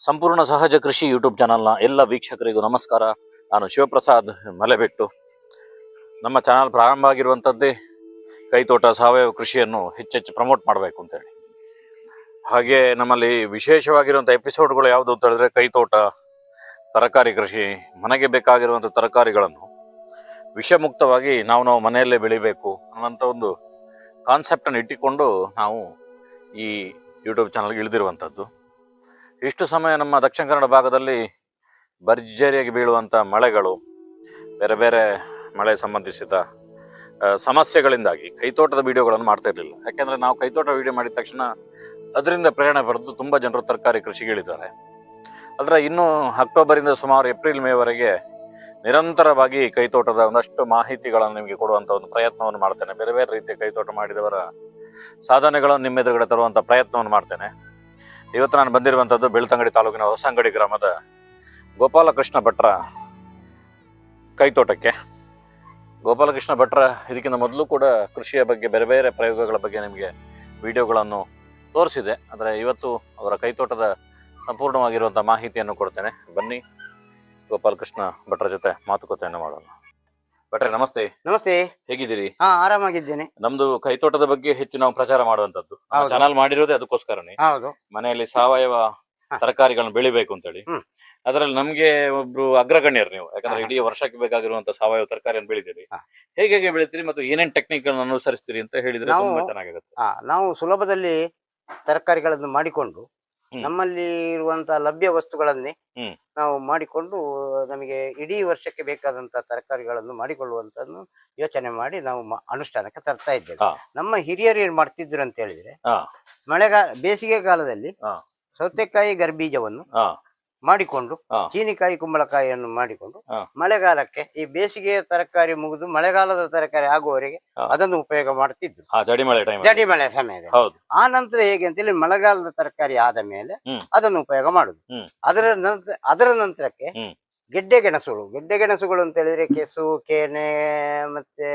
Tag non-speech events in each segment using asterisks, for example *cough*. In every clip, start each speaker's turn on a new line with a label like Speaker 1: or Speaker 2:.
Speaker 1: ಸಂಪೂರ್ಣ ಸಹಜ ಕೃಷಿ ಯೂಟ್ಯೂಬ್ ಚಾನಲ್ನ ಎಲ್ಲ ವೀಕ್ಷಕರಿಗೂ ನಮಸ್ಕಾರ. ನಾನು ಶಿವಪ್ರಸಾದ್ ಮಲೆಬೆಟ್ಟು. ನಮ್ಮ ಚಾನಲ್ ಪ್ರಾರಂಭ ಆಗಿರುವಂಥದ್ದೇ ಕೈತೋಟ ಸಾವಯವ ಕೃಷಿಯನ್ನು ಹೆಚ್ಚೆಚ್ಚು ಪ್ರಮೋಟ್ ಮಾಡಬೇಕು ಅಂತೇಳಿ. ಹಾಗೆ ನಮ್ಮಲ್ಲಿ ವಿಶೇಷವಾಗಿರುವಂಥ ಎಪಿಸೋಡ್ಗಳು ಯಾವುದು ಅಂತ ಹೇಳಿದ್ರೆ ಕೈತೋಟ, ತರಕಾರಿ ಕೃಷಿ, ಮನೆಗೆ ಬೇಕಾಗಿರುವಂಥ ತರಕಾರಿಗಳನ್ನು ವಿಷಮುಕ್ತವಾಗಿ ನಾವು ನಾವು ಮನೆಯಲ್ಲೇ ಬೆಳಿಬೇಕು ಅನ್ನುವಂಥ ಒಂದು ಕಾನ್ಸೆಪ್ಟನ್ನು ಇಟ್ಟುಕೊಂಡು ನಾವು ಈ ಯೂಟ್ಯೂಬ್ ಚಾನಲ್ಗೆ ಇಳಿದಿರುವಂಥದ್ದು ಇಷ್ಟು ಸಮಯ ನಮ್ಮ ದಕ್ಷಿಣ ಕನ್ನಡ ಭಾಗದಲ್ಲಿ ಭರ್ಜರಿಯಾಗಿ ಬೀಳುವಂಥ ಮಳೆಗಳು, ಬೇರೆ ಬೇರೆ ಮಳೆ ಸಂಬಂಧಿಸಿದ ಸಮಸ್ಯೆಗಳಿಂದಾಗಿ. ಕೈತೋಟದ ವಿಡಿಯೋಗಳನ್ನು ಮಾಡ್ತಾ ಇರಲಿಲ್ಲ. ಯಾಕೆಂದರೆ ನಾವು ಕೈತೋಟ ವಿಡಿಯೋ ಮಾಡಿದ ತಕ್ಷಣ ಅದರಿಂದ ಪ್ರೇರಣೆ ಪಡೆದು ತುಂಬ ಜನರು ತರಕಾರಿ ಕೃಷಿಗೆ ಇಳಿದ್ದಾರೆ ಆದರೆ ಇನ್ನೂ ಅಕ್ಟೋಬರಿಂದ ಸುಮಾರು ಏಪ್ರಿಲ್ ಮೇವರೆಗೆ ನಿರಂತರವಾಗಿ ಕೈತೋಟದ ಒಂದಷ್ಟು ಮಾಹಿತಿಗಳನ್ನು ನಿಮಗೆ ಕೊಡುವಂಥ ಒಂದು ಪ್ರಯತ್ನವನ್ನು ಮಾಡ್ತೇನೆ. ಬೇರೆ ಬೇರೆ ರೀತಿಯ ಕೈತೋಟ ಮಾಡಿದವರ ಸಾಧನೆಗಳನ್ನು ನಿಮ್ಮ ಎದುರುಗಡೆ ತರುವಂಥ ಪ್ರಯತ್ನವನ್ನು ಮಾಡ್ತೇನೆ. ಇವತ್ತು ನಾನು ಬಂದಿರುವಂಥದ್ದು ಬೆಳ್ತಂಗಡಿ ತಾಲೂಕಿನ ಹೊಸಂಗಡಿ ಗ್ರಾಮದ ಗೋಪಾಲಕೃಷ್ಣ ಭಟ್ರ ಕೈತೋಟಕ್ಕೆ ಗೋಪಾಲಕೃಷ್ಣ ಭಟ್ರ, ಇದಕ್ಕಿಂತ ಮೊದಲು ಕೂಡ ಕೃಷಿಯ ಬಗ್ಗೆ ಬೇರೆ ಬೇರೆ ಪ್ರಯೋಗಗಳ ಬಗ್ಗೆ ನಿಮಗೆ ವಿಡಿಯೋಗಳನ್ನು ತೋರಿಸಿದೆ. ಆದರೆ ಇವತ್ತು ಅವರ ಕೈತೋಟದ ಸಂಪೂರ್ಣವಾಗಿರುವಂಥ ಮಾಹಿತಿಯನ್ನು ಕೊಡ್ತೇನೆ. ಬನ್ನಿ ಗೋಪಾಲಕೃಷ್ಣ ಭಟ್ರ ಜೊತೆ ಮಾತುಕತೆಯನ್ನು ಮಾಡೋಣ. ಭಟ್ರೆ ನಮಸ್ತೆ.
Speaker 2: ನಮಸ್ತೆ.
Speaker 1: ಹೇಗಿದ್ದೀರಿ?
Speaker 2: ಹಾ ಆರಾಮಾಗಿದ್ದೇನೆ.
Speaker 1: ನಮ್ದು ಕೈತೋಟದ ಬಗ್ಗೆ ಹೆಚ್ಚು ನಾವು ಪ್ರಚಾರ ಮಾಡುವಂತದ್ದು
Speaker 2: ಹೌದು.
Speaker 1: ಚಾನಲ್ ಮಾಡಿರೋದೇ ಅದಕ್ಕೋಸ್ಕರನೇ.
Speaker 2: ಹೌದು.
Speaker 1: ಮನೆಯಲ್ಲಿ ಸಾವಯವ ತರಕಾರಿಗಳನ್ನು ಬೆಳಿಬೇಕು ಅಂತ
Speaker 2: ಹೇಳಿ
Speaker 1: ಅದರಲ್ಲಿ ನಮ್ಗೆ ಒಬ್ರು ಅಗ್ರಗಣ್ಯರು ನೀವು. ಯಾಕಂದ್ರೆ
Speaker 2: ಹ.
Speaker 1: ಇಡೀ ವರ್ಷಕ್ಕೆ ಬೇಕಾಗಿರುವಂತಹ ಸಾವಯವ ತರಕಾರಿಯನ್ನು ಬೆಳಿತೀರಿ.
Speaker 2: ಹ.
Speaker 1: ಹೇಗೆ ಹೇಗೆ ಬೆಳಿತೀರಿ ಮತ್ತು ಏನೇನ್ ಟೆಕ್ನಿಕ್ ಅನುಸರಿಸ್ತೀರಿ ಅಂತ ಹೇಳಿದ್ರೆ
Speaker 2: ನಾವು-
Speaker 1: ತುಂಬಾ ಚೆನ್ನಾಗಿರುತ್ತೆ.
Speaker 2: ಹಾ ನಾವು ಸುಲಭದಲ್ಲಿ ತರಕಾರಿಗಳನ್ನು ಮಾಡಿಕೊಂಡು. ನಮ್ಮಲ್ಲಿ ಇರುವಂತಹ ಲಭ್ಯ ವಸ್ತುಗಳನ್ನೇ ನಾವು ಮಾಡಿಕೊಂಡು ನಮಗೆ ಇಡೀ ವರ್ಷಕ್ಕೆ ಬೇಕಾದಂತ ತರಕಾರಿಗಳನ್ನು ಮಾಡಿಕೊಳ್ಳುವಂತದ್ದು ಯೋಚನೆ ಮಾಡಿ ನಾವು ಅನುಷ್ಠಾನಕ್ಕೆ ತರ್ತಾ ಇದ್ದೇವೆ. ನಮ್ಮ ಹಿರಿಯರು ಏನ್ ಮಾಡ್ತಿದ್ರು ಅಂತ ಹೇಳಿದ್ರೆ. ಮಳೆಗಾಲ ಬೇಸಿಗೆ ಕಾಲದಲ್ಲಿ. ಸೌತೆಕಾಯಿ ಗರ್ಬೀಜವನ್ನು ಮಾಡಿಕೊಂಡು. ಚೀನಿಕಾಯಿ ಕುಂಬಳಕಾಯಿಯನ್ನು ಮಾಡಿಕೊಂಡು ಮಳೆಗಾಲಕ್ಕೆ ಈ ಬೇಸಿಗೆಯ ತರಕಾರಿ ಮುಗಿದು ಮಳೆಗಾಲದ ತರಕಾರಿ ಆಗುವವರೆಗೆ. ಅದನ್ನು ಉಪಯೋಗ ಮಾಡ್ತಿದ್ರು.
Speaker 1: ಹಾ ಜಡಿ ಮಳೆ
Speaker 2: ಸಮಯದಲ್ಲಿ. ಆ ನಂತರ ಹೇಗೆ ಅಂತೇಳಿ ಮಳೆಗಾಲದ ತರಕಾರಿ ಆದ ಮೇಲೆ. ಅದನ್ನು ಉಪಯೋಗ ಮಾಡುದು. ಅದರ ನಂತರ ಅದರ ನಂತರಕ್ಕೆ ಗೆಡ್ಡೆ ಗೆಣಸುಗಳು. ಗೆಡ್ಡೆ ಗೆಣಸುಗಳು ಅಂತ ಹೇಳಿದ್ರೆ ಕೆಸು ಕೇನೆ ಮತ್ತೆ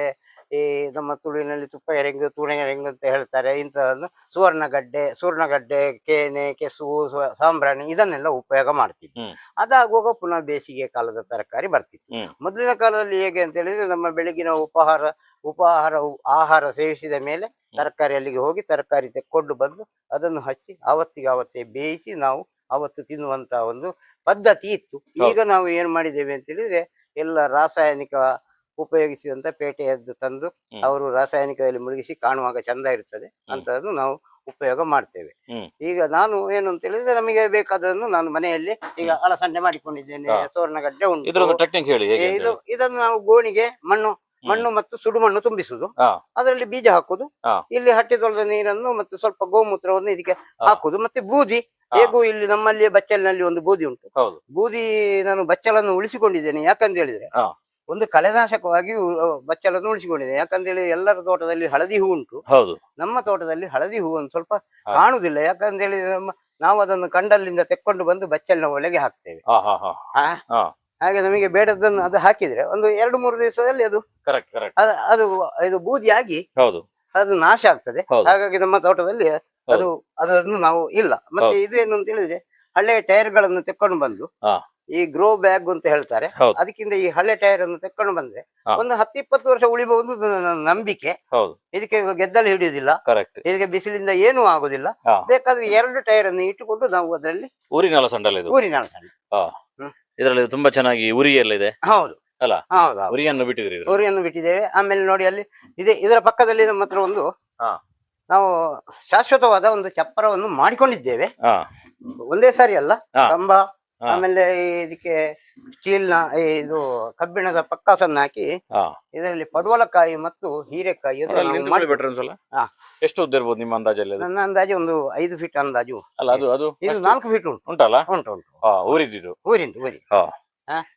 Speaker 2: ಈ ನಮ್ಮ ತುಳುವಿನಲ್ಲಿ ತುಪ್ಪ ಎರೆಂಗು ತುಣೆ ಎರೆಂಗು ಅಂತ ಹೇಳ್ತಾರೆ. ಇಂಥದನ್ನು ಸುವರ್ಣಗಡ್ಡೆ ಸುವರ್ಣಗಡ್ಡೆ ಕೇನೆ ಕೆಸು ಸ್ವ- ಸಾಂಬ್ರಾಣಿ ಇದನ್ನೆಲ್ಲ ಉಪಯೋಗ ಮಾಡ್ತಿದ್ವಿ. ಅದಾಗುವಾಗ ಪುನಃ ಬೇಸಿಗೆ ಕಾಲದ ತರಕಾರಿ ಬರ್ತಿತ್ತು. ಮೊದಲಿನ ಕಾಲದಲ್ಲಿ ಹೇಗೆ ಅಂತ ಹೇಳಿದ್ರೆ ನಮ್ಮ ಬೆಳಗಿನ ಉಪಹಾರ ಉಪಹಾರ ಆಹಾರ ಸೇವಿಸಿದ ಮೇಲೆ ತರಕಾರಿ ಅಲ್ಲಿಗೆ ಹೋಗಿ ತರಕಾರಿ ತೆಕ್ಕೊಂಡು ಬಂದು ಅದನ್ನು ಹಚ್ಚಿ ಆವತ್ತಿಗೆ ಆವತ್ತೇ ಬೇಯಿಸಿ ನಾವು ಅವತ್ತು ತಿನ್ನುವಂತ ಒಂದು ಪದ್ಧತಿ ಇತ್ತು. ಈಗ ನಾವು ಏನ್ ಮಾಡಿದ್ದೇವೆ ಅಂತ ಹೇಳಿದ್ರೆ ಎಲ್ಲ ರಾಸಾಯನಿಕ ಉಪಯೋಗಿಸಿದಂತ ಪೇಟೆಯದ್ದು ತಂದು ಅವರು ರಾಸಾಯನಿಕದಲ್ಲಿ ಮುಳುಗಿಸಿ ಕಾಣುವಾಗ ಚಂದ ಇರ್ತದೆ ಅಂತದನ್ನು ನಾವು ಉಪಯೋಗ ಮಾಡ್ತೇವೆ. ಈಗ ನಾನು ಏನು ಅಂತ ಹೇಳಿದ್ರೆ ನಮಗೆ ಬೇಕಾದನ್ನು ನಾನು ಮನೆಯಲ್ಲಿ ಈಗ ಅಳಸಂಡೆ ಮಾಡಿಕೊಂಡಿದ್ದೇನೆ. ಸುವರ್ಣಗಡ್ಡೆ ಉಂಟು. ಇದು ಇದನ್ನು ನಾವು ಗೋಣಿಗೆ ಮಣ್ಣು ಮಣ್ಣು ಮತ್ತು ಸುಡುಮಣ್ಣು ತುಂಬಿಸುದು. ಅದರಲ್ಲಿ ಬೀಜ ಹಾಕುದು. ಇಲ್ಲಿ ಹಟ್ಟಿ ತೊಳೆದ ನೀರನ್ನು ಮತ್ತು ಸ್ವಲ್ಪ ಗೋಮೂತ್ರವನ್ನು ಇದಕ್ಕೆ. ಹಾಕುದು ಮತ್ತೆ ಬೂದಿ. ಹೇಗೂ ಇಲ್ಲಿ ನಮ್ಮಲ್ಲಿ ಬಚ್ಚಲಿನಲ್ಲಿ ಒಂದು ಬೂದಿ ಉಂಟು. ಬೂದಿ ನಾನು ಬಚ್ಚಲನ್ನು ಉಳಿಸಿಕೊಂಡಿದ್ದೇನೆ ಯಾಕಂತ ಹೇಳಿದ್ರೆ. ಒಂದು ಕಳೆದಾಶಕವಾಗಿ ಬಚ್ಚಲ ಬಚ್ಚಲನ್ನು ಉಳಿಸಿಕೊಂಡಿದೆ. ಯಾಕಂತ ಹೇಳಿ ಎಲ್ಲರ ತೋಟದಲ್ಲಿ ಹಳದಿ ಹೂ ಉಂಟು.
Speaker 1: ಹೌದು.
Speaker 2: ನಮ್ಮ ತೋಟದಲ್ಲಿ ಹಳದಿ ಹೂ ಒಂದು ಸ್ವಲ್ಪ
Speaker 1: ಕಾಣುವುದಿಲ್ಲ
Speaker 2: ಕಾಣುದಿಲ್ಲ. ಯಾಕಂತ ಹೇಳಿ ನಮ್ಮ ನಾವು ಅದನ್ನು ಕಂಡಲ್ಲಿಂದ ತೆಕ್ಕೊಂಡು ಬಂದು ಬಚ್ಚಲಿನ ಒಳಗೆ ಹಾಕ್ತೇವೆ. ಹಾಗೆ ನಮಗೆ ಬೇಡದನ್ನು ಅದು ಹಾಕಿದ್ರೆ ಒಂದು ಎರಡು ಮೂರು ದಿವಸದಲ್ಲಿ ಅದು
Speaker 1: ಕರೆಕ್ಟ್ ಕರೆಕ್ಟ್
Speaker 2: ಅದು ಇದು ಬೂದಿ
Speaker 1: ಹೌದು.
Speaker 2: ಅದು ನಾಶ ಆಗ್ತದೆ. ಹಾಗಾಗಿ ನಮ್ಮ ತೋಟದಲ್ಲಿ ಅದು ಅದನ್ನು ನಾವು ಇಲ್ಲ. ಮತ್ತೆ
Speaker 1: ಇದೇನು
Speaker 2: ಇದು ಏನು ಅಂತ ಹೇಳಿದ್ರೆ ಹಳೆ ಟೈರ್ಗಳನ್ನು ತೆಕ್ಕೊಂಡು ಬಂದು. ಈ ಗ್ರೋ ಬ್ಯಾಗ್ ಅಂತ ಹೇಳ್ತಾರೆ
Speaker 1: ಹೌದು
Speaker 2: ಅದಕ್ಕಿಂತ ಈ ಹಳೆ ಟೈರ್ ಅನ್ನು ತಕೊಂಡು ಬಂದ್ರೆ
Speaker 1: ಹಾ.
Speaker 2: ಒಂದು ಹತ್ತು ಇಪ್ಪತ್ತು ವರ್ಷ ಉಳಿಬಹುದು ಅಂತ ನನ್ನ ನಂಬಿಕೆ
Speaker 1: ಹೌದು
Speaker 2: ಇದಕ್ಕೆ ಗೆದ್ದಲು ಹಿಡಿಯುವುದಿಲ್ಲ
Speaker 1: ಕರೆಕ್ಟ್
Speaker 2: ಇದಕ್ಕೆ ಬಿಸಿಲಿಂದ ಏನೂ ಆಗುದಿಲ್ಲ
Speaker 1: ಹಾ.
Speaker 2: ಬೇಕಾದ್ರೆ ಎರಡು ಟೈರ್ ಅನ್ನು ಇಟ್ಟುಕೊಂಡು ನಾವು ಅದರಲ್ಲಿ
Speaker 1: ಊರಿನ ಅಲಸಂಡಲ್ಲ ಇದು
Speaker 2: ಊರಿನ
Speaker 1: ಇದರಲ್ಲಿ ತುಂಬಾ ಚೆನ್ನಾಗಿ ಉರಿ ಎಲ್ಲ ಇದೆ
Speaker 2: ಹೌದು
Speaker 1: ಅಲ್ಲ?
Speaker 2: ಹೌದು ಹೌದು.
Speaker 1: ಉರಿಯನ್ನು ಬಿಟ್ಟಿದ್ರಿ ಇದ್ರಲ್ಲಿ.
Speaker 2: ಊರಿಯನ್ನು ಬಿಟ್ಟಿದ್ದೇವೆ ಆಮೇಲೆ ನೋಡಿ ಅಲ್ಲಿ ಇದೆ ಇದರ ಪಕ್ಕದಲ್ಲಿ ನಮ್ಮ ಹತ್ರ ಒಂದು
Speaker 1: ಹಾ.
Speaker 2: ನಾವು ಶಾಶ್ವತವಾದ ಒಂದು ಚಪ್ಪರವನ್ನು ಮಾಡಿಕೊಂಡಿದ್ದೇವೆ
Speaker 1: ಹಾ
Speaker 2: ಒಂದೇ ಸಾರಿ ಅಲ್ಲ
Speaker 1: ಹಾ.
Speaker 2: ಕಂಬ
Speaker 1: ಹಾ.
Speaker 2: ಆಮೇಲೆ ಇದಕ್ಕೆ ಸ್ಟೀಲ್ನ ಇದು ಕಬ್ಬಿಣದ ಪಕ್ಕಾಸನ್ನ ಹಾಕಿ
Speaker 1: ಹಾ.
Speaker 2: ಇದರಲ್ಲಿ ಪಡವಲಕಾಯಿ ಮತ್ತು ಹೀರೆಕಾಯಿ ಅದು ನಾವು ಮಾಡಿ-
Speaker 1: ಬಿಟ್ರೆ ಒಂದ್ಸಲ.
Speaker 2: ಹಾ.
Speaker 1: ಎಷ್ಟು ಉದ್ದ ಇರ್ಬೋದು ನಿಮ್ಮ ಅಂದಾಜಲ್ಲಿ ಅದು?
Speaker 2: ನನ್ನ ಅಂದಾಜು ಒಂದು ಐದು ಫೀಟ್ ಅಂದಾಜು
Speaker 1: ಅಲ್ಲ ಅದು ಅದು
Speaker 2: ಇದು
Speaker 1: ಅಷ್ಟು?
Speaker 2: ನಾಲ್ಕು ಫೀಟ್ ಉಂಟು.
Speaker 1: ಉಂಟಲ್ಲ?
Speaker 2: ಉಂಟು ಉಂಟು.
Speaker 1: ಹಾ ಊರಿದ್ದು
Speaker 2: ಊರಿಂದ ಊರಿ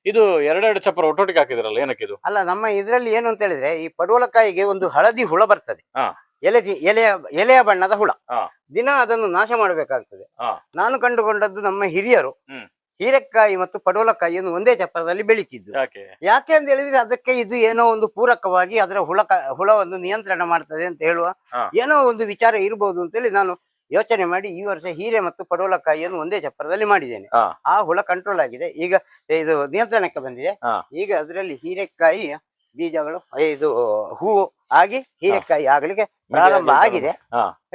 Speaker 1: ಇದು ಎರಡೆರಡು ಚಪ್ಪರ ಒಟ್ಟೊಟ್ಟಿಗೆ ಹಾಕಿದ್ರಲ್ಲ ಏನಕ್ಕೆ ಇದು?
Speaker 2: ಅಲ್ಲ ನಮ್ಮ ಇದರಲ್ಲಿ ಏನು ಅಂತ ಹೇಳಿದ್ರೆ ಈ ಪಡವಲಕಾಯಿಗೆ ಒಂದು ಹಳದಿ ಹುಳ ಬರ್ತದೆ.
Speaker 1: ಹಾ.
Speaker 2: ಎಲೆ ಎಲೆಯ ಎಲೆಯ ಬಣ್ಣದ ಹುಳ.
Speaker 1: ಹಾ.
Speaker 2: ದಿನ ಅದನ್ನು ನಾಶ ಮಾಡಬೇಕಾಗ್ತದೆ.
Speaker 1: ಹಾ.
Speaker 2: ನಾನು ಕಂಡುಕೊಂಡದ್ದು ನಮ್ಮ ಹಿರಿಯರು
Speaker 1: ಹ್ಮ್.
Speaker 2: ಹೀರೆಕಾಯಿ ಮತ್ತು ಪಡವಲಕಾಯಿಯನ್ನು ಒಂದೇ ಚಪ್ಪರದಲ್ಲಿ ಬೆಳೀತಿದ್ರು.
Speaker 1: ಯಾಕೆ?
Speaker 2: ಅಂತ ಹೇಳಿದ್ರೆ ಅದಕ್ಕೆ ಇದು ಏನೋ ಒಂದು ಪೂರಕವಾಗಿ ಅದರ ಹುಳ ಹುಳವನ್ನು ನಿಯಂತ್ರಣ ಮಾಡ್ತದೆ ಅಂತ ಹೇಳುವ ಏನೋ ಒಂದು ವಿಚಾರ ಇರಬಹುದು ಅಂತ ಹೇಳಿ ನಾನು ಯೋಚನೆ ಮಾಡಿ ಈ ವರ್ಷ ಹೀರೆ ಮತ್ತು ಪಡವಲಕಾಯಿಯನ್ನು ಒಂದೇ ಚಪ್ಪರದಲ್ಲಿ ಮಾಡಿದ್ದೇನೆ. ಆ ಹುಳ ಕಂಟ್ರೋಲ್ ಆಗಿದೆ. ಈಗ ಇದು ನಿಯಂತ್ರಣಕ್ಕೆ ಬಂದಿದೆ. ಈಗ ಅದರಲ್ಲಿ ಹೀರೆಕಾಯಿ ಬೀಜಗಳು ಇದು ಹೂವು ಆಗಿ ಹೀರೆಕಾಯಿ ಆಗ್ಲಿಕ್ಕೆ ಪ್ರಾರಂಭ ಆಗಿದೆ.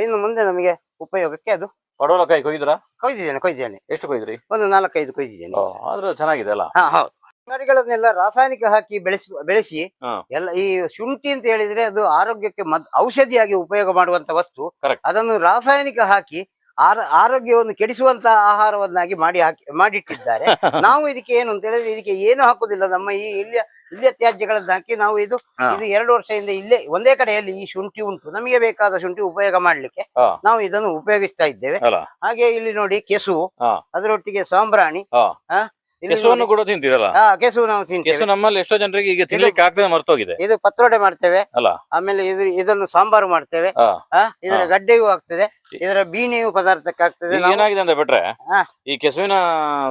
Speaker 2: ಇನ್ನು ಮುಂದೆ ನಮಗೆ ಉಪಯೋಗಕ್ಕೆ ಅದು
Speaker 1: ಪಡವಲಕಾಯಿ ಕೊಯ್ದ್ರಾ
Speaker 2: ಕೊಯ್ದಿದ್ದೇನೆ ಕೊಯ್ದಿದ್ದೇನೆ.
Speaker 1: ಎಷ್ಟು ಕೊಯ್ದ್ರಿ?
Speaker 2: ಒಂದು ನಾಲ್ಕೈದು ಕೊಯ್ದಿದ್ದೇನೆ.
Speaker 1: ಓ, ಆದ್ರೂ ಚೆನ್ನಾಗಿದೆ ಅಲ್ಲ?
Speaker 2: ಹಾ ಹೌದು. ತರಕಾರಿಗಳನ್ನೆಲ್ಲ ರಾಸಾಯನಿಕ ಹಾಕಿ ಬೆಳೆಸಿ ಬೆಳೆಸಿ
Speaker 1: ಹಾ.
Speaker 2: ಎಲ್ಲ ಈ ಶುಂಠಿ ಅಂತ ಹೇಳಿದ್ರೆ ಅದು ಆರೋಗ್ಯಕ್ಕೆ ಮದ್ ಔಷಧಿಯಾಗಿ ಉಪಯೋಗ ಮಾಡುವಂತ ವಸ್ತು.
Speaker 1: Correct.
Speaker 2: ಅದನ್ನು ರಾಸಾಯನಿಕ ಹಾಕಿ ಆರ ಆರೋಗ್ಯವನ್ನು ಕೆಡಿಸುವಂತ ಆಹಾರವನ್ನಾಗಿ ಮಾಡಿ ಹಾಕಿ ಮಾಡಿಟ್ಟಿದ್ದಾರೆ. *laughs* ನಾವು ಇದಕ್ಕೆ ಏನು ಅಂತ ಹೇಳಿದ್ರೆ ಇದಕ್ಕೆ ಏನು ಹಾಕುದಿಲ್ಲ ನಮ್ಮ ಈ ಇಲ್ಲಿಯ ಇಲ್ಲಿಯ ತ್ಯಾಜ್ಯಗಳನ್ನು ಹಾಕಿ ನಾವು ಇದು. ಇದು ಎರಡು ವರ್ಷದಿಂದ ಇಲ್ಲೇ ಒಂದೇ ಕಡೆಯಲ್ಲಿ ಈ ಶುಂಠಿ ಉಂಟು. ನಮಗೆ ಬೇಕಾದ ಶುಂಠಿ ಉಪಯೋಗ ಮಾಡ್ಲಿಕ್ಕೆ ನಾವು ಇದನ್ನು ಉಪಯೋಗಿಸ್ತಾ ಇದ್ದೇವೆ. ಹಾಗೆ ಇಲ್ಲಿ ನೋಡಿ ಕೆಸು. ಅದರೊಟ್ಟಿಗೆ ಸಾಂಬ್ರಾಣಿ
Speaker 1: ಕೆಸುವನ್ನು ಕೂಡ ತಿಂತೀರಲ್ಲ?
Speaker 2: ಹಾ ಕೆಸು ನಾವು ತಿಂತೇವೆ.
Speaker 1: ಕೆಸು ನಮ್ಮಲ್ಲಿ ಎಷ್ಟೋ ಜನರಿಗೆ ಈಗ ತಿನ್ಲಿಕ್ಕೆ ಆಗ್ತದೆ ಮರ್ತೋಗಿದೆ.
Speaker 2: ಇದು ಪತ್ರೊಡೆ ಮಾಡ್ತೇವೆ.
Speaker 1: ಅಲ್ಲ.
Speaker 2: ಆಮೇಲೆ ಇದು ಇದನ್ನು ಸಾಂಬಾರು ಮಾಡ್ತೇವೆ. ಆ, ಇದರ
Speaker 1: ಹಾ.
Speaker 2: ಗಡ್ಡೆಯೂ ಆಗ್ತದೆ. ಇದರ ಬೀನೆಯು ಪದಾರ್ಥಕ್ಕೆ ಆಗ್ತದೆ.
Speaker 1: ಈಗ
Speaker 2: ನಾವು-
Speaker 1: ಏನಾಗಿದೆ ಅಂತ ಬಿಟ್ರೆ
Speaker 2: ಹಾ.
Speaker 1: ಈ ಕೆಸುವಿನ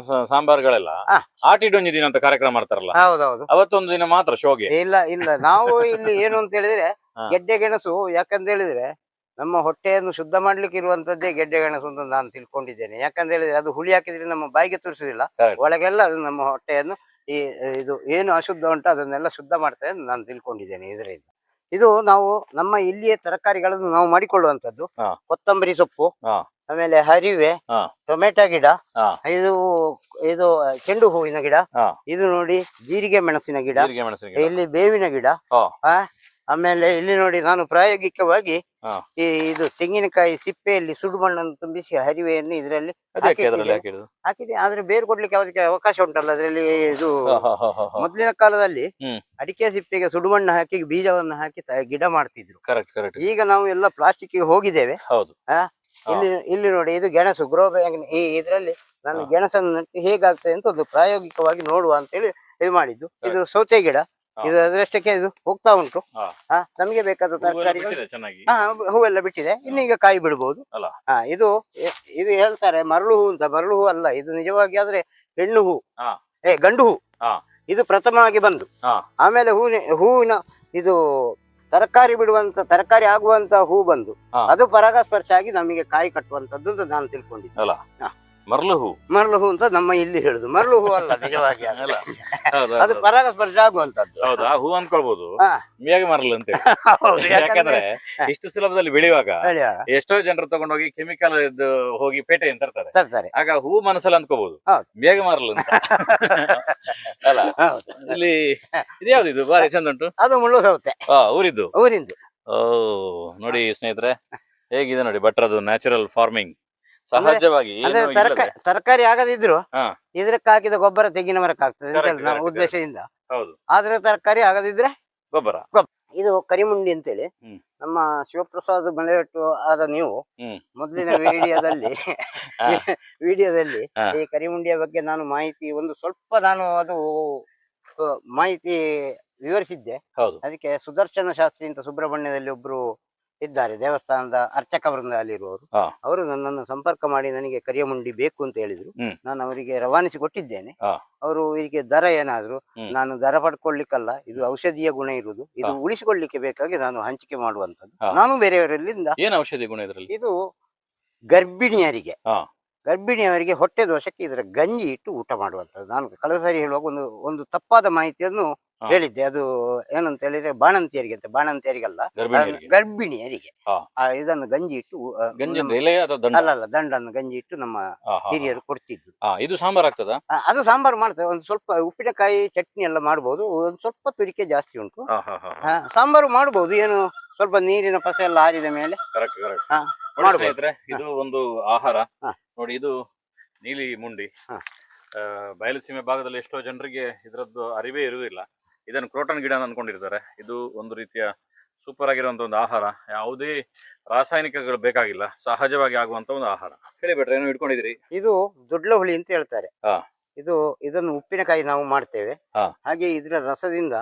Speaker 1: ಸ- ಸಾಂಬಾರ್ಗಳೆಲ್ಲ
Speaker 2: ಹಾ.
Speaker 1: ಆಟಿಡೊಂಜಿ ದಿನ ಅಂತ ಕಾರ್ಯಕ್ರಮ ಮಾಡ್ತಾರಲ್ಲ?
Speaker 2: ಹೌದೌದು.
Speaker 1: ಅವತ್ತೊಂದು ದಿನ ಮಾತ್ರ ಶೋಗೆ.
Speaker 2: ಇಲ್ಲ ಇಲ್ಲ. ನಾವು ಇಲ್ಲಿ ಏನು ಅಂತ ಹೇಳಿದ್ರೆ
Speaker 1: ಹಾ.
Speaker 2: ಗೆಡ್ಡೆ ಗೆಣಸು ಯಾಕಂತ ಹೇಳಿದ್ರೆ ನಮ್ಮ ಹೊಟ್ಟೆಯನ್ನು ಶುದ್ಧ ಮಾಡ್ಲಿಕ್ಕೆ ಇರುವಂತದ್ದೇ ಗೆಡ್ಡೆ ಗೆಣಸು ಅಂತ ನಾನು ತಿಳ್ಕೊಂಡಿದ್ದೇನೆ. ಯಾಕಂತ ಹೇಳಿದ್ರೆ ಅದು ಹುಳಿ ಹಾಕಿದ್ರೆ ನಮ್ಮ ಬಾಯಿಗೆ ತುರಿಸುದಿಲ್ಲ. ಒಳಗೆಲ್ಲ ಅದು ನಮ್ಮ ಹೊಟ್ಟೆಯನ್ನು ಈ ಇದು ಏನು ಅಶುದ್ಧ ಉಂಟು ಅದನ್ನೆಲ್ಲ ಶುದ್ಧ ಮಾಡ್ತದೆ ಅಂತ ನಾನು ತಿಳ್ಕೊಂಡಿದ್ದೇನೆ ಇದರಿಂದ ಇದು ನಾವು ನಮ್ಮ ಇಲ್ಲಿಯೇ ತರಕಾರಿಗಳನ್ನು ನಾವು ಮಾಡಿಕೊಳ್ಳುವಂತದ್ದು ಕೊತ್ತಂಬರಿ ಸೊಪ್ಪು ಆಮೇಲೆ ಹರಿವೆ ಟೊಮೆಟೊ ಗಿಡ ಇದು ಇದು ಚೆಂಡು ಹೂವಿನ ಗಿಡ ಇದು ನೋಡಿ ಜೀರಿಗೆ ಮೆಣಸಿನ ಗಿಡ. ಇಲ್ಲಿ ಬೇವಿನ ಗಿಡ ಆಮೇಲೆ ಇಲ್ಲಿ ನೋಡಿ ನಾನು ಪ್ರಾಯೋಗಿಕವಾಗಿ ಈ ಇದು ತೆಂಗಿನಕಾಯಿ ಸಿಪ್ಪೆಯಲ್ಲಿ ಸುಡು ಮಣ್ಣನ್ನು ತುಂಬಿಸಿ ಹರಿವೆಯನ್ನು ಇದರಲ್ಲಿ ಹಾಕಿದೆ ಆದ್ರೆ ಬೇರು ಕೊಡ್ಲಿಕ್ಕೆ ಅದಕ್ಕೆ ಅವಕಾಶ ಉಂಟಲ್ಲ ಅದರಲ್ಲಿ ಇದು. ಮೊದಲಿನ ಕಾಲದಲ್ಲಿ ಅಡಿಕೆ ಸಿಪ್ಪೆಗೆ ಸುಡುಮಣ್ಣು ಹಾಕಿ ಬೀಜವನ್ನು ಹಾಕಿ ಗಿಡ ಮಾಡ್ತಿದ್ರು. ಈಗ ನಾವು ಎಲ್ಲ ಪ್ಲಾಸ್ಟಿಕ್ ಹೋಗಿದ್ದೇವೆ.
Speaker 1: ಹೌದು.
Speaker 2: ಇಲ್ಲಿ ಇಲ್ಲಿ ನೋಡಿ ಇದು ಗೆಣಸು ಗ್ರೋ ಬ್ಯಾಗ್ ಈ ಇದರಲ್ಲಿ ನಾನು. ಗೆಣಸನ್ನು ಹೇಗಾಗ್ತದೆ ಅಂತ ಒಂದು ಪ್ರಾಯೋಗಿಕವಾಗಿ ನೋಡುವ ಅಂತ ಹೇಳಿ ಇದು ಮಾಡಿದ್ದು. ಇದು ಸೌತೆ ಗಿಡ. ಇದು ಅದರಷ್ಟಕ್ಕೆ ಇದು ಹೋಗ್ತಾ ಉಂಟು.
Speaker 1: ಹಾ.
Speaker 2: ನಮಗೆ ಬೇಕಾದ
Speaker 1: ತರಕಾರಿ.
Speaker 2: ಹಾ ಹೂವೆಲ್ಲ ಬಿಟ್ಟಿದೆ. ಇನ್ನು ಈಗ ಕಾಯಿ
Speaker 1: ಬಿಡಬಹುದು.
Speaker 2: ಹಾ ಇದು ಇದು ಹೇಳ್ತಾರೆ ಮರಳು ಹೂ ಅಂತ. ಮರಳು ಹೂ ಅಲ್ಲ ಇದು ನಿಜವಾಗಿ ಆದ್ರೆ ಹೆಣ್ಣು ಹೂ. ಏ ಗಂಡು ಹೂ. ಇದು ಪ್ರಥಮವಾಗಿ ಬಂದು. ಆಮೇಲೆ ಹೂವಿನ ಹೂವಿನ ಇದು ತರಕಾರಿ ಬಿಡುವಂತ ತರಕಾರಿ ಆಗುವಂತ ಹೂ ಬಂದು. ಅದು ಪರಾಗಸ್ಪರ್ಶ ಆಗಿ ನಮಗೆ ಕಾಯಿ ಕಟ್ಟುವಂತದ್ದು ಅಂತ ನಾನು ತಿಳ್ಕೊಂಡಿದ್ದೆ.
Speaker 1: ಮರಳು ಹೂ
Speaker 2: ಮರಳು ಹೂ ಅಂತ ನಮ್ಮ ಇಲ್ಲಿ ಹೇಳುದು. ಮರಳು ಹೂ ಅಲ್ಲ ನಿಜವಾಗಿ ಅದು.
Speaker 1: ಅಲ್ಲ. ಹೌದು,
Speaker 2: ಅದು
Speaker 1: ಹೌದು.
Speaker 2: ಪರಾಗಸ್ಪರ್ಶ ಆಗುವಂತದ್ದು.
Speaker 1: ಹೌದು ಆ ಹೂ ಅನ್ಕೊಳ್ಬಹುದು
Speaker 2: ಹಾ.
Speaker 1: ಮೇಘ ಮರಳು ಅಂತ ಹೇಳಿ. *laughs*
Speaker 2: ಹೌದು
Speaker 1: ಯಾಕಂದ್ರೆ ಇಷ್ಟು ಸುಲಭದಲ್ಲಿ ಬೆಳೆಯುವಾಗ ಎಷ್ಟೋ ಜನರು ತಗೊಂಡೋಗಿ ಕೆಮಿಕಲ್ ಇದ್ದು ಹೋಗಿ ಪೇಟೆ ಅಂತ ತರ್ತಾರೆ.
Speaker 2: ತರ್ತಾರೆ.
Speaker 1: ಆಗ ಹೂ ಮನಸ್ಸಲ್ಲಿ ಅನ್ಕೋಬಹುದು
Speaker 2: ಹೌದು.
Speaker 1: ಮರಳು ಅಂತ. *laughs* ಅಲ್ಲ
Speaker 2: ಹೌದು.
Speaker 1: ಇಲ್ಲಿ ಇದ್ಯಾವ್ದು ಇದು? ಬಾರಿ ಚಂದ ಉಂಟು.
Speaker 2: ಅದು ಮುಳ್ಳು ಸೌತೆ
Speaker 1: ಆ ಊರಿದ್ದು?
Speaker 2: ಊರಿಂದು.
Speaker 1: ಓ ನೋಡಿ ಸ್ನೇಹಿತರೆ ಹೇಗಿದೆ ನೋಡಿ ಭಟ್ರದು ನ್ಯಾಚುರಲ್ ಫಾರ್ಮಿಂಗ್ ಸಹಜವಾಗಿ
Speaker 2: ಅಂದ್ರೆ
Speaker 1: ಏನು
Speaker 2: ತರಕಾರಿ
Speaker 1: ಇಲ್ಲದೆ-
Speaker 2: ತರಕಾರಿ ಆಗದಿದ್ರು
Speaker 1: ಹಾ.
Speaker 2: ಇದಕ್ಕೆ ಹಾಕಿದ ಗೊಬ್ಬರ ತೆಂಗಿನ ಮರಕ್ಕೆ ಆಗ್ತದೆ ಅಂತ
Speaker 1: Correct,
Speaker 2: ಹೇಳಿ ನಮ್ಮ
Speaker 1: correct,
Speaker 2: ಉದ್ದೇಶದಿಂದ
Speaker 1: ಹೌದು
Speaker 2: ಆದ್ರೆ ತರಕಾರಿ ಆಗದಿದ್ರೆ
Speaker 1: ಗೊಬ್ಬರ
Speaker 2: ಇದು ಕರಿಮುಂಡಿ ಅಂತೇಳಿ
Speaker 1: ಹ್ಮ್.
Speaker 2: ನಮ್ಮ ಶಿವಪ್ರಸಾದ್ ಮಳೆಯಟ್ಟು ಆದ ನೀವು
Speaker 1: ಹ್ಮ್.
Speaker 2: ಮೊದಲಿನ ವಿಡಿಯೋದಲ್ಲಿ *laughs*
Speaker 1: ಹಾ.
Speaker 2: ವಿಡಿಯೋದಲ್ಲಿ
Speaker 1: ಹಾ.
Speaker 2: ಈ ಕರಿಮುಂಡಿಯ ಬಗ್ಗೆ ನಾನು ಮಾಹಿತಿ ಒಂದು ಸ್ವಲ್ಪ ನಾನು ಅದು ಆ, ಮಾಹಿತಿ ವಿವರಿಸಿದ್ದೆ
Speaker 1: ಹೌದು
Speaker 2: ಅದಕ್ಕೆ ಸುದರ್ಶನ ಶಾಸ್ತ್ರಿ ಅಂತ ಸುಬ್ರಹ್ಮಣ್ಯದಲ್ಲಿ ಒಬ್ರು ಇದ್ದಾರೆ. ದೇವಸ್ಥಾನದ ಅರ್ಚಕ ವೃಂದ
Speaker 1: ಅಲ್ಲಿರುವವರು.
Speaker 2: ಅವರು ನನ್ನನ್ನು ಸಂಪರ್ಕ ಮಾಡಿ ನನಗೆ ಕರಿಯ ಮುಂಡಿ ಬೇಕು ಅಂತ ಹೇಳಿದ್ರು. ನಾನು ಅವರಿಗೆ ರವಾನಿಸಿ ಕೊಟ್ಟಿದ್ದೇನೆ. ಅವರು ಇದಕ್ಕೆ ದರ ಏನಾದ್ರು ನಾನು ದರ ಪಡ್ಕೊಳ್ಳಿಕ್ಕಲ್ಲ. ಇದು ಔಷಧೀಯ ಗುಣ ಇರುವುದು. ಇದು. ಉಳಿಸಿಕೊಳ್ಳಿಕ್ಕೆ ಬೇಕಾಗಿ ನಾನು ಹಂಚಿಕೆ ಮಾಡುವಂತದ್ದು. ನಾನು ಬೇರೆಯವರಲ್ಲಿಂದ
Speaker 1: ಏನು ಔಷಧಿ ಗುಣ ಇದರಲ್ಲಿ?
Speaker 2: ಇದು ಗರ್ಭಿಣಿಯರಿಗೆ. ಗರ್ಭಿಣಿಯವರಿಗೆ ಹೊಟ್ಟೆ ದೋಷಕ್ಕೆ ಇದರ ಗಂಜಿ ಇಟ್ಟು ಊಟ ಮಾಡುವಂತದ್ದು ನಾನು ಕಳೆದ ಸಾರಿ ಹೇಳುವಾಗ ಒಂದು ಒಂದು ತಪ್ಪಾದ ಮಾಹಿತಿಯನ್ನು. ಹೇಳಿದ್ದೆ ಅದು ಏನಂತ ಹೇಳಿದ್ರೆ ಬಾಣಂತಿಯರಿಗೆ ಅಂತ ಬಾಣಂತಿಯರಿಗಲ್ಲ
Speaker 1: ಗರ್ಭಿಣಿಯರಿಗೆ.
Speaker 2: ಗರ್ಭಿಣಿಯರಿಗೆ.
Speaker 1: ಹಾ.
Speaker 2: ಆ, ಇದನ್ನು ಗಂಜಿ ಇಟ್ಟು ಆ,
Speaker 1: ಗಂಜಿ
Speaker 2: ನಮ್ಮ-
Speaker 1: ಎಲೆ ಅಥವಾ ದಂಡ?
Speaker 2: ಅಲ್ಲ ಅಲ್ಲ ದಂಡನ್ನು ಗಂಜಿ ಇಟ್ಟು ನಮ್ಮ
Speaker 1: ಆ, ಹಾ, ಹಾ.
Speaker 2: ಹಿರಿಯರು ಕೊಡ್ತಿದ್ರು
Speaker 1: ಆ, ಇದು ಸಾಂಬಾರ್ ಆಗ್ತದ?
Speaker 2: ಆ, ಅದು ಸಾಂಬಾರ್ ಮಾಡ್ತೇವೆ ಒಂದು ಸ್ವಲ್ಪ ಉಪ್ಪಿನಕಾಯಿ ಚಟ್ನಿ ಎಲ್ಲ ಮಾಡ್ಬೋದು ಒಂದು ಸ್ವಲ್ಪ ತುರಿಕೆ ಜಾಸ್ತಿ ಉಂಟು. ಆ, ಸಾಂಬಾರು ಮಾಡ್ಬೋದು ಏನು ಸ್ವಲ್ಪ ನೀರಿನ ಪಸೆ ಎಲ್ಲ ಆರಿದ ಮೇಲೆ.
Speaker 1: ಕರೆಕ್ಟ್ ಕರೆಕ್ಟ್
Speaker 2: ಹಾ,
Speaker 1: ನೋಡಿ
Speaker 2: ಮಾಡ್ಬೋದು.
Speaker 1: ಸ್ನೇಹಿತರೆ ಇದು ಒಂದು ಆಹಾರ.
Speaker 2: ಹಾ.
Speaker 1: ನೋಡಿ ಇದು ನೀಲಿ ಮುಂಡಿ.
Speaker 2: ಹಾ.
Speaker 1: ಆ, ಬಯಲು ಸೀಮೆ ಭಾಗದಲ್ಲಿ ಎಷ್ಟೋ ಜನರಿಗೆ ಇದರದ್ದು ಅರಿವೇ ಇರುವುದಿಲ್ಲ. ಇದನ್ನು ಕ್ರೋಟನ್ ಗಿಡ ಅಂದ್ಕೊಂಡಿರ್ತಾರೆ. ಅನ್ಕೊಂಡಿರ್ತಾರೆ ಇದು ಒಂದು ರೀತಿಯ ಸೂಪರ್ ಆಗಿರುವಂಥ ಒಂದು ಆಹಾರ. ಯಾವುದೇ ರಾಸಾಯನಿಕಗಳು ಬೇಕಾಗಿಲ್ಲ. ಸಹಜವಾಗಿ ಆಗುವಂತ ಒಂದು ಆಹಾರ. ಹೇಳಿ ಬಿಟ್ರೆ ಏನೋ ಇಟ್ಕೊಂಡಿದ್ರಿ
Speaker 2: ಇದು ದೊಡ್ಡ ಹುಳಿ ಅಂತ ಹೇಳ್ತಾರೆ.
Speaker 1: ಹಾ.
Speaker 2: ಇದು ಇದನ್ನು ಉಪ್ಪಿನಕಾಯಿ ನಾವು ಮಾಡ್ತೇವೆ.
Speaker 1: ಹಾ.
Speaker 2: ಹಾಗೆ ಇದರ ರಸದಿಂದ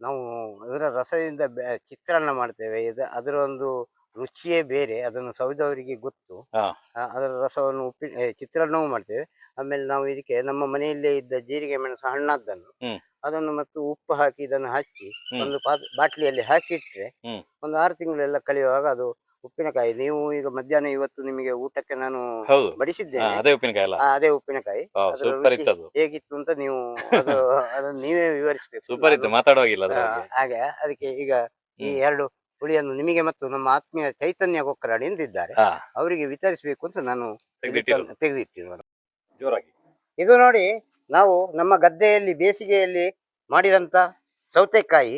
Speaker 2: ನಾವು ಅದರ ರಸದಿಂದ ಬೆ- ಚಿತ್ರಾನ್ನ ಮಾಡ್ತೇವೆ. ಇದು ಅದರ ಒಂದು ರುಚಿಯೇ ಬೇರೆ. ಅದನ್ನು ಸವಿದವರಿಗೆ ಗೊತ್ತು.
Speaker 1: ಹಾ.
Speaker 2: ಅದರ ರಸವನ್ನು ಉಪ್ಪಿನ ಚಿತ್ರಾನ್ನವೂ ಮಾಡ್ತೇವೆ. ಆಮೇಲೆ ನಾವು ಇದಕ್ಕೆ ನಮ್ಮ ಮನೆಯಲ್ಲೇ ಇದ್ದ ಜೀರಿಗೆ ಮೆಣಸು ಹಣ್ಣಾದ್ದನ್ನು. ಅದನ್ನು ಮತ್ತು ಉಪ್ಪು ಹಾಕಿ ಇದನ್ನು ಹಚ್ಚಿ ಒಂದು ಪಾತ್ ಬಾಟ್ಲಿಯಲ್ಲಿ ಹಾಕಿಟ್ರೆ
Speaker 1: ಹ್ಮ್.
Speaker 2: ಒಂದು ಆರು ತಿಂಗಳೆಲ್ಲ ಕಳೆಯುವಾಗ ಅದು ಉಪ್ಪಿನಕಾಯಿ. ನೀವು ಈಗ ಮಧ್ಯಾಹ್ನ ಇವತ್ತು ನಿಮಗೆ ಊಟಕ್ಕೆ ನಾನು
Speaker 1: ಹೌದು. ಹಾ,
Speaker 2: ಬಡಿಸಿದ್ದೇನೆ
Speaker 1: ಅದೇ ಉಪ್ಪಿನಕಾಯಿ ಅಲ್ಲ.
Speaker 2: ಆ, ಅದೇ ಉಪ್ಪಿನಕಾಯಿ. ಅದರ
Speaker 1: ಸೂಪರ್
Speaker 2: ರುಚಿ
Speaker 1: ಇತ್ತು ಅದು
Speaker 2: ಹೇಗಿತ್ತು ಅಂತ ನೀವು ಅದು ಅದನ್ನು ನೀವೇ ವಿವರಿಸಬೇಕು.
Speaker 1: ಸೂಪರ್ ಇತ್ತು ಮಾತಾಡುವಾಗಿಲ್ಲ ಅದ್ರ ಬಗ್ಗೆ.
Speaker 2: ಹಾಗೆ ಅದಕ್ಕೆ ಈಗ ಈ
Speaker 1: ಹ್ಮ್.
Speaker 2: ಎರಡು ಹುಳಿಯನ್ನು ನಿಮಗೆ ಮತ್ತು ನಮ್ಮ ಆತ್ಮೀಯ ಚೈತನ್ಯ ಕೊಕ್ಕರಾಡಿ ಎಂದಿದ್ದಾರೆ.
Speaker 1: ಹಾ.
Speaker 2: ಅವರಿಗೆ ವಿತರಿಸಬೇಕು ಅಂತ ನಾನು
Speaker 1: ತೆಗ್ದಿಟ್ಟಿರೋದು ಜೋರಾಗಿ.
Speaker 2: ಇದು ನೋಡಿ ನಾವು ನಮ್ಮ ಗದ್ದೆಯಲ್ಲಿ ಬೇಸಿಗೆಯಲ್ಲಿ ಮಾಡಿದಂತ ಸೌತೆಕಾಯಿ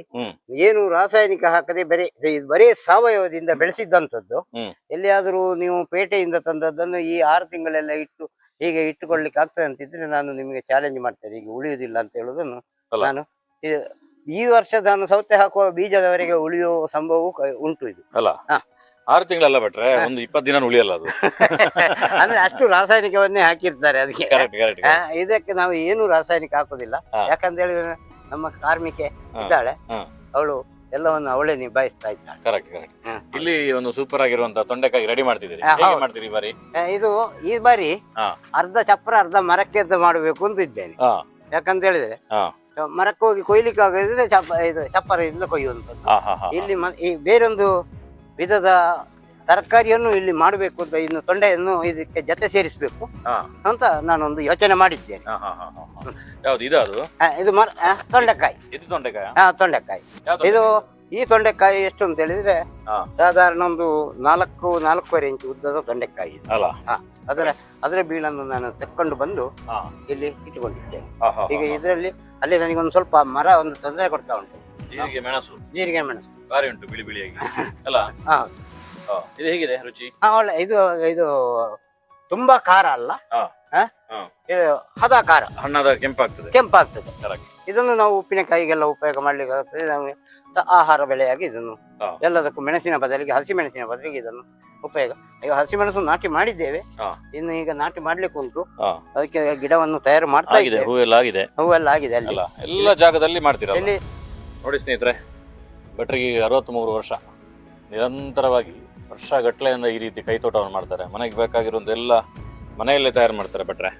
Speaker 2: ಏನು ರಾಸಾಯನಿಕ ಹಾಕದೆ ಬರೀ ಇದು ಬರೀ ಸಾವಯವದಿಂದ ಬೆಳೆಸಿದ್ದಂಥದ್ದು. ಎಲ್ಲಿಯಾದರೂ ನೀವು ಪೇಟೆಯಿಂದ ತಂದದ್ದನ್ನು ಈ ಆರು ತಿಂಗಳೆಲ್ಲ ಇಟ್ಟು ಹೀಗೆ ಇಟ್ಟುಕೊಳ್ಳಿಕ್ಕೆ ಆಗ್ತದೆ ಅಂತಿದ್ರೆ ನಾನು ನಿಮಗೆ ಚಾಲೆಂಜ್ ಮಾಡ್ತೇನೆ ಈಗ ಉಳಿಯುವುದಿಲ್ಲ ಅಂತ
Speaker 1: ಹೇಳುದನ್ನು.
Speaker 2: ನಾನು ಈ- ವರ್ಷದ ವರ್ಷ ನಾನು ಸೌತೆ ಹಾಕುವ ಬೀಜದವರೆಗೆ ಉಳಿಯುವ ಸಂಭವವು ಉಂಟು ಇದು
Speaker 1: ಅಲ್ಲ. ಆರು ತಿಂಗಳಲ್ಲ ಬಿಟ್ರೆ ಒಂದು ಇಪ್ಪತ್ತು ದಿನ ಉಳಿಯಲ್ಲ ಅದು *laughs*
Speaker 2: ಅಂದ್ರೆ ಅಷ್ಟು ರಾಸಾಯನಿಕವನ್ನೇ ಹಾಕಿರ್ತಾರೆ ಅದಕ್ಕೆ
Speaker 1: ಕರೆಕ್ಟ್ ಕರೆಕ್ಟ್
Speaker 2: ಆ, ಇದಕ್ಕೆ ನಾವು ಏನು ರಾಸಾಯನಿಕ ಹಾಕೋದಿಲ್ಲ
Speaker 1: ಹಾ.
Speaker 2: ಯಾಕಂತ ಹೇಳಿದ್ರೆ ನಮ್ಮ ಕಾರ್ಮಿಕೆ. ಇದ್ದಾಳೆ
Speaker 1: ಹಾ.
Speaker 2: ಅವಳು ಎಲ್ಲವನ್ನು ಅವಳೇ ನಿಭಾಯಿಸ್ತಾ ಇದ್ದಾಳೆ
Speaker 1: ಕರೆಕ್ಟ್ ಕರೆಕ್ಟ್
Speaker 2: ಹಾ.
Speaker 1: ಇಲ್ಲಿ ಒಂದು ಸೂಪರ್ ಆಗಿರುವಂತ ತೊಂಡೆಕಾಯಿ ರೆಡಿ ಮಾಡ್ತಿದ್ದೀರಿ
Speaker 2: ಹಾ,
Speaker 1: ಹೇಗೆ
Speaker 2: ಹೌದು.
Speaker 1: ಮಾಡ್ತೀರಿ ಈ ಬಾರಿ
Speaker 2: ಆ, ಇದು ಈ ಬಾರಿ
Speaker 1: ಹಾ.
Speaker 2: ಅರ್ಧ ಚಪ್ಪರ ಅರ್ಧ ಮರಕ್ಕೆ ಅಂತ ಮಾಡಬೇಕು ಅಂತ ಇದ್ದೇನೆ
Speaker 1: ಹಾ
Speaker 2: ಯಾಕಂತ ಹೇಳಿದ್ರೆ
Speaker 1: ಹಾ.
Speaker 2: ಮರಕ್ಕೆ ಹೋಗಿ ಕೊಯ್ಲಿಕ್ಕೆ ಆಗದಿದ್ರೆ ಚಪ್ಪ ಇದು ಚಪ್ಪರ ಕೊಯ್ಯುವಂಥದ್ದು
Speaker 1: ಹಾ ಹಾ ಹಾ
Speaker 2: ಇಲ್ಲಿ ಮ- ಈ ಬೇರೊಂದು ವಿಧದ ತರಕಾರಿಯನ್ನು ಇಲ್ಲಿ ಮಾಡಬೇಕು ಅಂತ ಇನ್ನು ತೊಂಡೆಯನ್ನು ಇದಕ್ಕೆ ಜೊತೆ ಸೇರಿಸಬೇಕು. ಅಂತ ನಾನೊಂದು ಯೋಚನೆ ಮಾಡಿದ್ದೇನೆ.
Speaker 1: ಯಾವ್ದು ಇದು ಅದು
Speaker 2: ಆ, ಇದು ಮರ ಆ, ತೊಂಡೆಕಾಯಿ.
Speaker 1: ಇದು ತೊಂಡೆಕಾಯ?
Speaker 2: ಹಾ ತೊಂಡೆಕಾಯಿ. ಇದು ಈ ತೊಂಡೆಕಾಯಿ ಎಷ್ಟು ಅಂತ ಹೇಳಿದ್ರೆ. ಸಾಧಾರಣ ಒಂದು ನಾಲ್ಕು ನಾಲ್ಕೂವರೆ ಇಂಚು ಉದ್ದದ ತೊಂಡೆಕಾಯಿ ಇದು.
Speaker 1: ಅಲ್ಲ.
Speaker 2: ಅದರ ಅದರ ಬೀಳನ್ನು ನಾನು ತೆಕ್ಕೊಂಡು ಬಂದು
Speaker 1: ಹಾ.
Speaker 2: ಇಲ್ಲಿ ಇಟ್ಟುಕೊಂಡಿದ್ದೇನೆ.
Speaker 1: ಹಾ ಹಾ
Speaker 2: ಈಗ ಇದರಲ್ಲಿ ಅಲ್ಲಿ ನನಗೆ ಒಂದು ಸ್ವಲ್ಪ ಮರ ಒಂದು ತೊಂದರೆ ಕೊಡ್ತಾ ಉಂಟು.
Speaker 1: ಜೀರಿಗೆ ಮೆಣಸು.
Speaker 2: ಜೀರಿಗೆ ಮೆಣಸು.
Speaker 1: ಭಾರಿ ಉಂಟು ಬಿಳಿ ಬಿಳಿಯಾಗಿ *laughs* ಅಲ್ಲ
Speaker 2: ಹಾ.
Speaker 1: ಇದು ಹೇಗಿದೆ ರುಚಿ
Speaker 2: ಹಾ, ಒಳ್ಳೆ ಇದು ಇದು ತುಂಬಾ ಖಾರ ಅಲ್ಲ
Speaker 1: ಹಾ.
Speaker 2: ಹಾ?
Speaker 1: ಹಾ.
Speaker 2: ಇದು ಹದ ಖಾರ
Speaker 1: ಹಣ್ಣಾದ ಕೆಂಪಾಗ್ತದೆ
Speaker 2: ಕೆಂಪಾಗ್ತದೆ
Speaker 1: Correct.
Speaker 2: ಇದನ್ನು ನಾವು ಉಪ್ಪಿನಕಾಯಿಗೆಲ್ಲ ಉಪಯೋಗ ಮಾಡ್ಲಿಕ್ಕೆ ಆಗ್ತದೆ ನಮಗೆ ತ- ಆಹಾರ ಬೆಳೆಯಾಗಿ ಇದನ್ನು
Speaker 1: ಹಾ.
Speaker 2: ಎಲ್ಲದಕ್ಕೂ ಮೆಣಸಿನ ಬದಲಿಗೆ ಹಸಿ ಮೆಣಸಿನ ಬದಲಿಗೆ ಇದನ್ನು ಉಪಯೋಗ ಈಗ ಹಸಿ ಮೆಣಸು ನಾಟಿ ಮಾಡಿದ್ದೇವೆ
Speaker 1: ಹಾ.
Speaker 2: ಇನ್ನು ಈಗ ನಾಟಿ ಮಾಡ್ಲಿಕ್ಕೆ ಉಂಟು
Speaker 1: ಹಾ.
Speaker 2: ಅದಕ್ಕೆ ಗಿಡವನ್ನು ತಯಾರು ಮಾಡ್ತಾ
Speaker 1: ಇದೆ
Speaker 2: ಇದ್ದೇವೆ
Speaker 1: ಹೂವೆಲ್ಲ ಆಗಿದೆ
Speaker 2: ಹೂವೆಲ್ಲ ಆಗಿದೆ ಅಲ್ಲಿ
Speaker 1: ಅಲ್ಲ ಎಲ್ಲ ಜಾಗದಲ್ಲಿ ಮಾಡ್ತೀರಲ್ಲ
Speaker 2: ಇಲ್ಲಿ
Speaker 1: ನೋಡಿ ಸ್ನೇಹಿತರೆ ಭಟ್ರಿಗೆ ಅರವತ್ತ್ಮೂರು ವರ್ಷ. ನಿರಂತರವಾಗಿ ವರ್ಷಗಟ್ಟಲೆಯಿಂದ ಈ ರೀತಿ ಕೈತೋಟವನ್ನು ಮಾಡ್ತಾರೆ. ಮನೆಗೆ ಬೇಕಾಗಿರೋದೆಲ್ಲ ಮನೆಯಲ್ಲೇ ತಯಾರು ಮಾಡ್ತಾರೆ ಭಟ್ರೆ.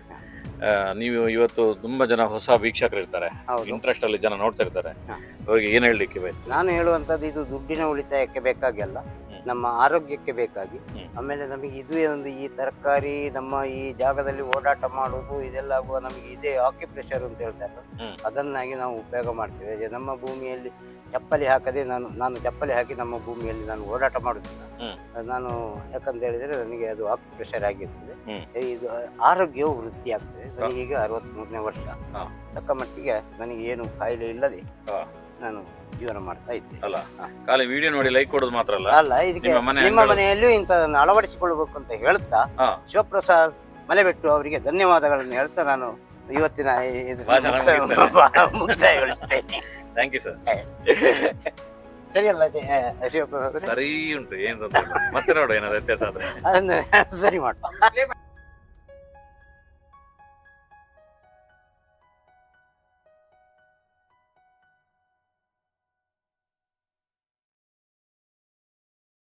Speaker 1: ನೀವು ಇವತ್ತು ತುಂಬಾ ಜನ ಹೊಸ ವೀಕ್ಷಕರು ಇರ್ತಾರೆ. ಇಂಟ್ರೆಸ್ಟ್ ಅಲ್ಲಿ ಜನ ನೋಡ್ತಾ ಇರ್ತಾರೆ. ಅವ್ರಿಗೆ ಏನ್ ಹೇಳಲಿಕ್ಕೆ ಬಯಸ್ತೀನಿ
Speaker 2: ನಾನು ಹೇಳುವಂತದ್ದು ಇದು ದುಡ್ಡಿನ ಉಳಿತಾಯಕ್ಕೆ ಬೇಕಾಗಿ ಅಲ್ಲ.
Speaker 1: ಹ್ಮ್.
Speaker 2: ನಮ್ಮ ಆರೋಗ್ಯಕ್ಕೆ ಬೇಕಾಗಿ. ಆಮೇಲೆ ನಮಗೆ ಇದು ಒಂದು ಈ ತರಕಾರಿ ನಮ್ಮ ಈ ಜಾಗದಲ್ಲಿ ಓಡಾಟ ಮಾಡುವುದು ಇದೆಲ್ಲ ಆಗುವ ನಮಗೆ ಇದೇ ಆಕ್ಯುಪ್ರೆಷರ್ ಅಂತ ಹೇಳ್ತಾರೆ. ಅದನ್ನಾಗಿ ನಾವು ಉಪಯೋಗ ಮಾಡ್ತೇವೆ ನಮ್ಮ ಭೂಮಿಯಲ್ಲಿ ಚಪ್ಪಲಿ ಹಾಕದೆ ನಾನು ನಾನು ಚಪ್ಪಲಿ ಹಾಕಿ ನಮ್ಮ ಭೂಮಿಯಲ್ಲಿ ನಾನು ಓಡಾಟ ಮಾಡುದಿಲ್ಲ ನಾನು ಯಾಕಂತ ಹೇಳಿದ್ರೆ ನನಗೆ ಅದು ಆಕ್ಯುಪ್ರೆಷರ್ ಆಗಿರ್ತದೆ. ಇದು ಆರೋಗ್ಯವು ವೃದ್ಧಿ ಆಗ್ತದೆ ನನಗೆ ಈಗ ಅರವತ್ಮೂರನೇ ವರ್ಷ. ತಕ್ಕ ಮಟ್ಟಿಗೆ ನನಗೆ ಏನು ಕಾಯಿಲೆ ಇಲ್ಲದೆ. ನಾನು ಜೀವನ ಮಾಡ್ತಾ ಇದ್ದೆ
Speaker 1: ಅಲ್ಲ. ಖಾಲಿ ವಿಡಿಯೋ ನೋಡಿ ಲೈಕ್ ಕೊಡೋದು ಮಾತ್ರ ಅಲ್ಲ
Speaker 2: ಅಲ್ಲ ಇದಕ್ಕೆ
Speaker 1: ನಿಮ್ಮ ಮನೆ
Speaker 2: ನಿಮ್ಮ ಮನೆಯಲ್ಲೂ ಇಂಥದನ್ನು ಅಳವಡಿಸಿಕೊಳ್ಬೇಕು ಅಂತ ಹೇಳ್ತಾ
Speaker 1: ಹಾ.
Speaker 2: ಶಿವಪ್ರಸಾದ್ ಮಲೆಬೆಟ್ಟು ಅವರಿಗೆ ಧನ್ಯವಾದಗಳನ್ನು ಹೇಳ್ತಾ ನಾನು ಇವತ್ತಿನ ಈ- ಇದನ್ನ
Speaker 1: ಭಾಷಣ
Speaker 2: ಮುಕ್ತಾಯ-
Speaker 1: ಮುಗಿಸ್ತೇನೆ.
Speaker 2: ಮುಕ್ತಾಯಗೊಳಿಸ್ತೇನೆ
Speaker 1: ಥ್ಯಾಂಕ್ ಯು ಸರ್
Speaker 2: ಸರಿಯಲ್ಲ ಶಿವಪ್ರಸಾದ್ ಅವರೇ?
Speaker 1: ಸರಿ ಉಂಟು ಏನ್ ತೊಂದ್ರೆ ಇಲ್ಲ. ಮತ್ತೆ ನೋಡು ಏನಾದ್ರು ವ್ಯತ್ಯಾಸ ಆದ್ರೆ
Speaker 2: ಅದನ್ನ ಸರಿ ಮಾಡುವ